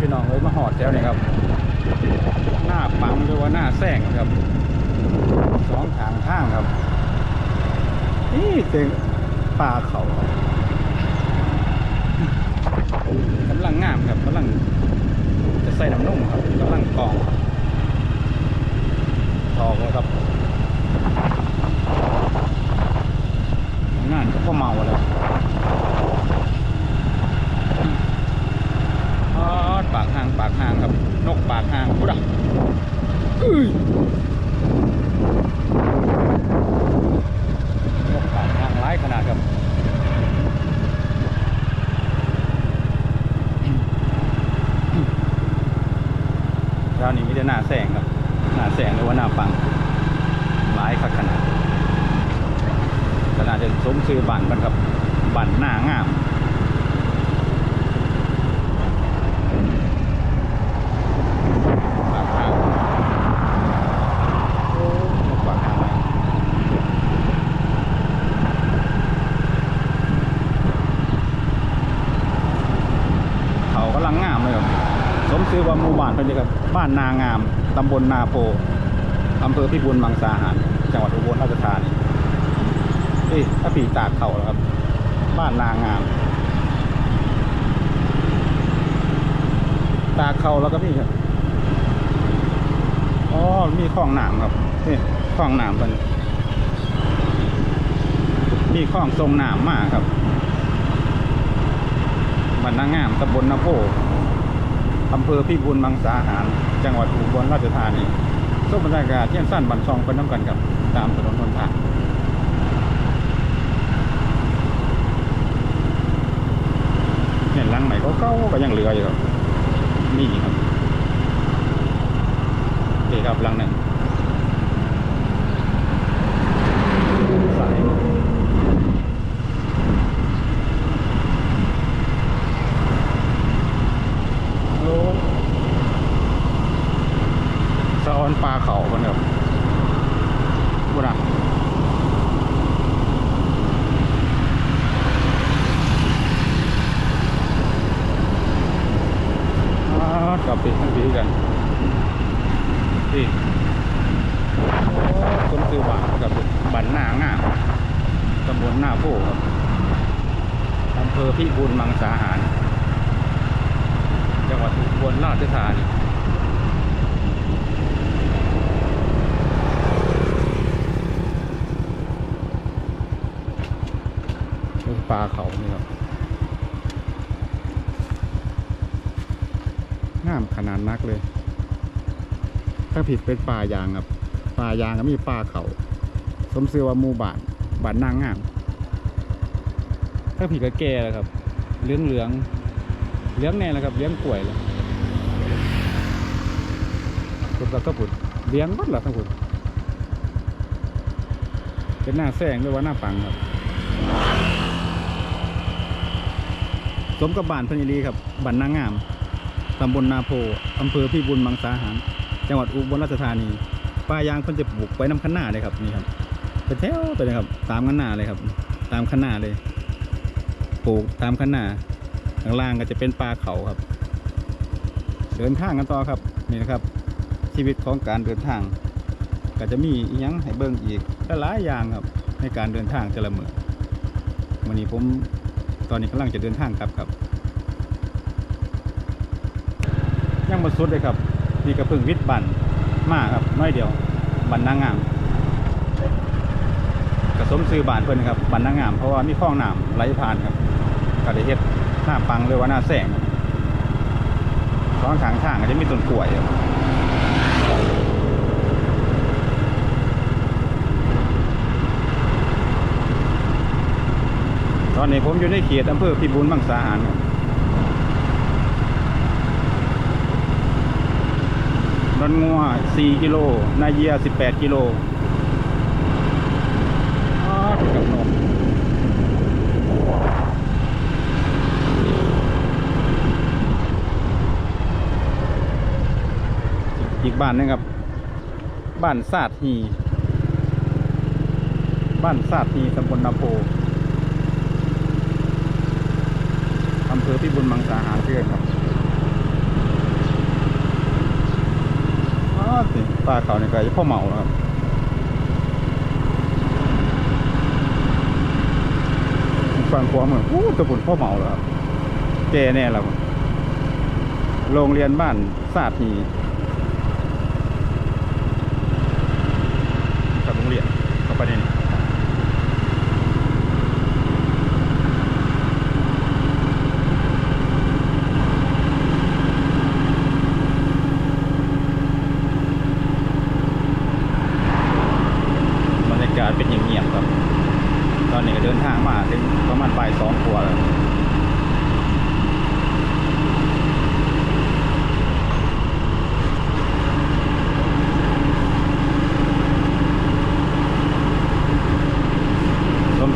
พี่น้องเลยมาหอดแถวนี้ครับ หน้าปังหรือว่าหน้าแซงครับสองทางข้างครับ นี่เป็นป่าเขากำลังงามครับกำลังจะใส่น้ำนุ่มครับกำลังกรองทองแล้วครับงานก็พอเมาแล้วอ๋อปากห่างปากห่างครับ นกปากห่างพุดอะอื้อนกปากห่างร้ายขนาดครับ ร้านนี้มีแต่หน้าแสงครับ หน้าแสงหรือว่าหน้าปังหลายคักขนาดขนาดจะสมซื้อบันมันครับบันหน้างามปากทางโอ้ปากทางไหนเขากำลังงามเลยครับ สมชื่อว่าหมู่บ้านเป็นครั บ้านนางาม ตำบลนาโพอำเภอพิบูลมังสาหาร จังหวัดอุบลราชธานีเอ้ยถ้าปีตากเข่าแล้วครับ บ้านนางาม ตากเข่าแล้วก็พี่ครับ อ๋อ มีคลองหนามครับ นี่คลองหนามเป็นมีคลองทรงหนามมากครับบ้านนางามตำบลนาโพ อำเภอพิบูลมังสาหาร จังหวัดอุบลราชธานีส้มบรรยากาศเที่ยงสั้นบันซองไปนน้ำกันกับตามถนนทนทางเห็นหลังใหม่ก็เก่าก็ยังเหลืออยู่ครับ นี่ครับนี่ครับหลังหนึ่งสายโลสะออนปลาเขาคนครับบุระอ่ากลับไปทั้งปีกัน นี่โอ้คนซื้อบ้านกับบ้านหน้างาตำบลหน้าโพครับอำเภอพิบูลมังสาหาร จังหวัดอุบลราชธานีเป็นปลาเขานี่ครับงามขนาดนักเลย ถ้าผิดเป็นป่ายางครับป่ายางก็มีป่าเขาสมชื่อว่ามูบานบานนางงามถ้าผิดก็แก่แล้วครับเหลืองเหลืองเหลี้ยงแน่แล้วครับเลี้ยงป่วยแล้วพุดแล้วก็พุดเลี้ยงบัดละทั้งพุดเป็นหน้าแซงหรือว่าหน้าปังครับ สมกับบ้านพญรีครับบ้านนางงามตำบลนาโพอำเภอพิบูลมังสาหาร จังหวัดอุบลราชธานีป่ายางเพิ่นจะปลูกไว้น้ำคันหน้าเลยครับนี่ครับเป็นแถวไปเลยครับ ตามคันหน้าเลยครับ ตามคันหน้าเลยปลูกตามคันหน้าข้างล่างก็จะเป็นป่าเขาครับ เดินทางกันต่อครับนี่นะครับ ชีวิตของการเดินทาง ก็จะมีอีกยังให้เบิ่งอีกหลายอย่างครับ ในการเดินทางแต่ละเมืองวันนี้ผมตอนนี้กำลังจะเดินทางกลับครับยังมาสุดเลยครับ นี่ก็เพิ่งวิทย์บันมาครับน้อยเดียวบันนางงามกระสมซื้อบานเพิ่นครับบันนางงามเพราะว่ามีคลองน้ำไหลผ่านครับก็ได้เฮ็ดหน้าปังเลยว่าหน้าแสงครับสองทางทางก็จะมีต้นกล้วยครับตอนนี้ผมอยู่ในเขตอำเภอพิบูลมังสาหารครับ นนงัว4กิโล นาเยีย 18 กิโลอ้าวกับนมอีกบ้านหนึงครับ บ้านซาดฮี บ้านซาดฮีตำบลนาโพอำเภอพิบูลมังสาหารเพื่อนครับ สิปลาเขาในไกลพ่อเมาครับฟังความเหมือนโอ้ตะบุญพ่อเมาแล้วครับแกแน่แล้วโรงเรียนบ้านสาดหีกับโรงเรียนเข้าไปในนี้บรรยากาศเป็นเงียบๆครับ ตอนนี้ก็เดินทางมาถึงประมาณบ่ายสองกว่าแล้ว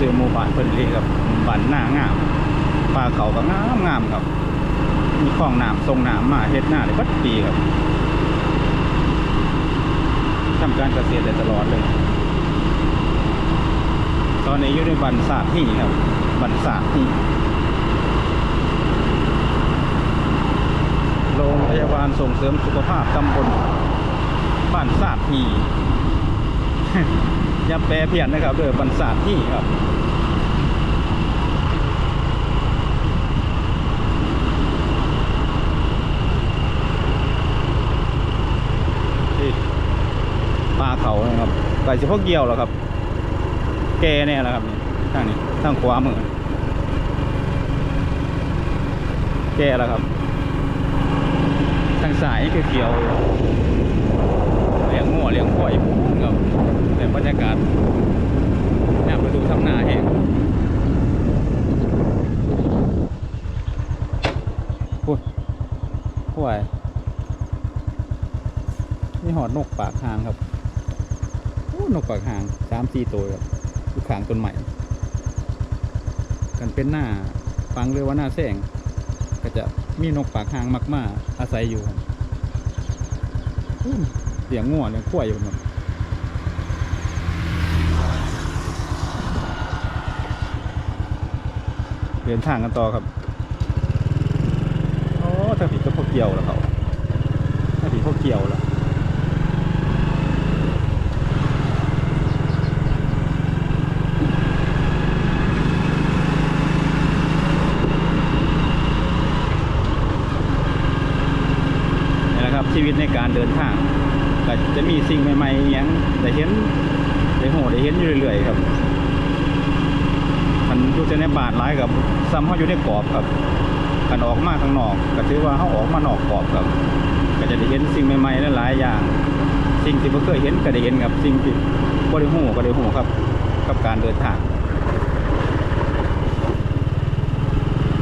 ส้อหมู่บ้านเพิ่นเรียครับบ้านหน้างามปลาเขาก็งามงามครับ มีคลองน้ำทรงน้ำมาเฮ็ดหน้าได้บัดปีครับทำการเกษตรได้ตลอดเลย ตอนนี้อยู่ในบันศาสตร์ที่ครับบันศาสตร์ที่โรงพยาบาลส่งเสริมสุขภาพตำบลบ้านศาสตร์ที่ อย่าแปลเพี้ยนนะครับเด้อบันศาสตร์ที่ครับปลาเขานะครับไก่เฉพาะเกี่ยวแล้วครับ แกเนี่ยแหละครับนี่ทางนี้ทางขวามือแกแล้วครับทางสายคือเกี่ยวเลี้ยงงัวเลี้ยงควาย แต่บรรยากาศน่าไปดูทำหน้าแห้งพูดควยนี่หอดนกปากหางครับโอ้นกปากหางสามสี่ตัวครับอยู่ข้างต้นใหม่กันเป็นหน้าฟังเรือว่าหน้าแสงก็จะมีนกปากหางมากมาอาศัยอยู่เลี้ยงงัวเลี้ยงควอยู่ครับ ดินทางกันต่อครับโอ้ถ้าผีก็พวกเกี่ยวแล้วเขาถ้าผีพวกเกี่ยวแล้วนี่แหละครับชีวิตในการเดินทางก็จะมีสิ่งใหม่ๆอหยังได้เห็นได้โหได้เห็นอยู่เรื่อยๆครับ อยู่แต่ในบานหลายกับซ้ำเขาอยู่ในกรอบครับกันออกมาข้างนอกก็ถือว่าเขาออกมานอกกรอบครับก็จะได้เห็นสิ่งใหม่ๆหลายๆอย่าง สิ่งที่ไม่เคยเห็นก็ได้เห็นครับสิ่งที่บ่ได้หูก็ได้หูครับ กับการเดินทาง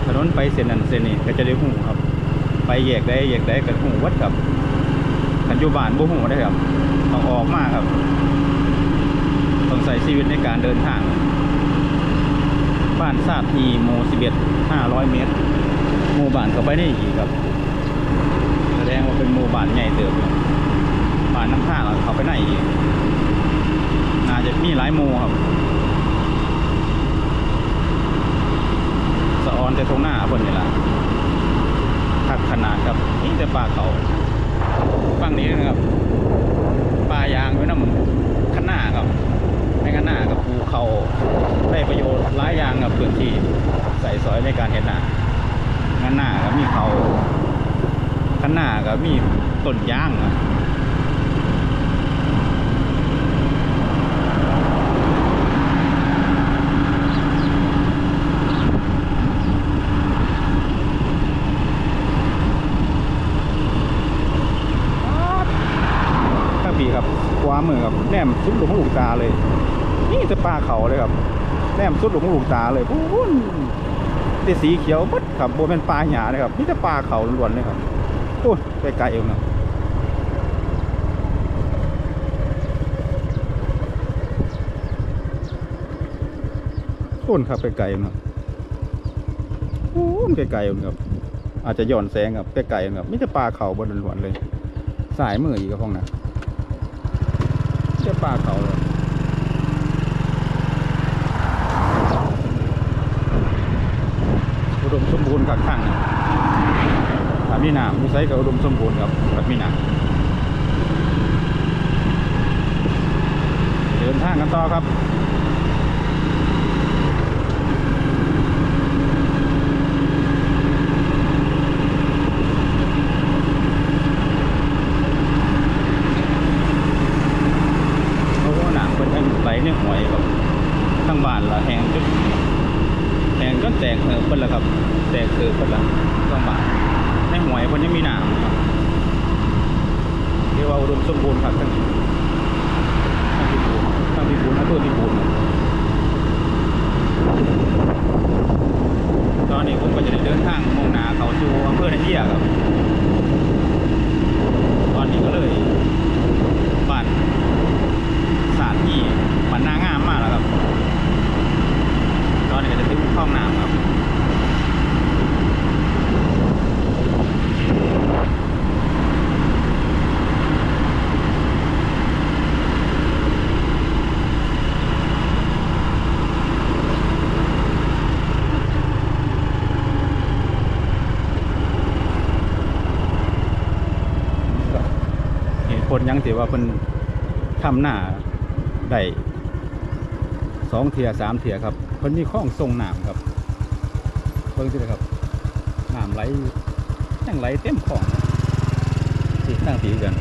ถนนไปเส้นนั้นเส้นนี้ก็จะได้หูครับ ไปแยกได้แยกได้กันหูวัดครับขันยู่บ้านบ่หูได้ครับต้องออกมากครับต้องใส่ชีวิตในการเดินทาง บ้านทราบทีโมสิบเอ็ดห้าร้อยเมตร หมู่บ้านเข้าไปได้อีกครับแสดงว่าเป็นหมู่บ้านใหญ่เติบบ้านน้ำท่าเราเข้าไปได้อีกน่าจะมีหลายหมู่ครับสะออนแต่ทงหน้าเพิ่นนี่ล่ะทักขนาดครับนี่แต่ปลาเขาฝั่งนี้นะครับปลายางไว้น้ำขนาครัน นากับภูเขาได้ประโยชน์หลายอย่างกับพื้นที่ใส่สอยในการเห็นหน้าขนหน้ากับมีเขาขนากับมีต้นยางอะข้าพีครับขวามือครับแนมสุดหลงลูกตาเลย นี่จะปลาเขาเลยครับแนมสุดหลงลูกตาเลยปุ้นแต่สีเขียวบัดครับโบเป็นปลาหยาเลยครับนี่จะปลาเขาล้วนเลยครับโอ้ยไปไกลเอวนะต้นครับไปไกลๆครับโอ้ไกลๆครับ อาจจะหย่อนแสงครับไกลๆครับไม่จะปลาเขาบนล้วนเลย สายมืออีกครับห้องนะจะปลาเขาเลย กับข้างนี่ถ้ามีน้ำมีไซกับอุดมสมบูรณ์ครับถ้ามีน้ำเดินทางกันต่อครับ กเหิบเพิ่นละครับ แตกเหิบเพิ่นละทั้งบานในหวยเพิ่นยังมีหนามครับเรียกว่าอุดมสมบูรณ์ครับทั้งนี้ทั้งพิบูลทั้งพิบูลอำเภอพิบูลครับตอนนี้ผมก็จะได้เดินทางมุ่งหน้าเข้าสู่อำเภอนาเยียครับ ตอนนี้ก็เลยบ้าน สถานที่มันนางามมากแล้วครับ ตอนนี้ก็จะถึงห้องน้ำครับ เหตุผลหยังสิ ว่าเพิ่นทำหน้าได้สองเทียสามเทียครับเพิ่นมีข้องทรงน้ำครับเพิ่งสิครับน้ำไหลยังไหลเต็มของที่ตั้งตีกัน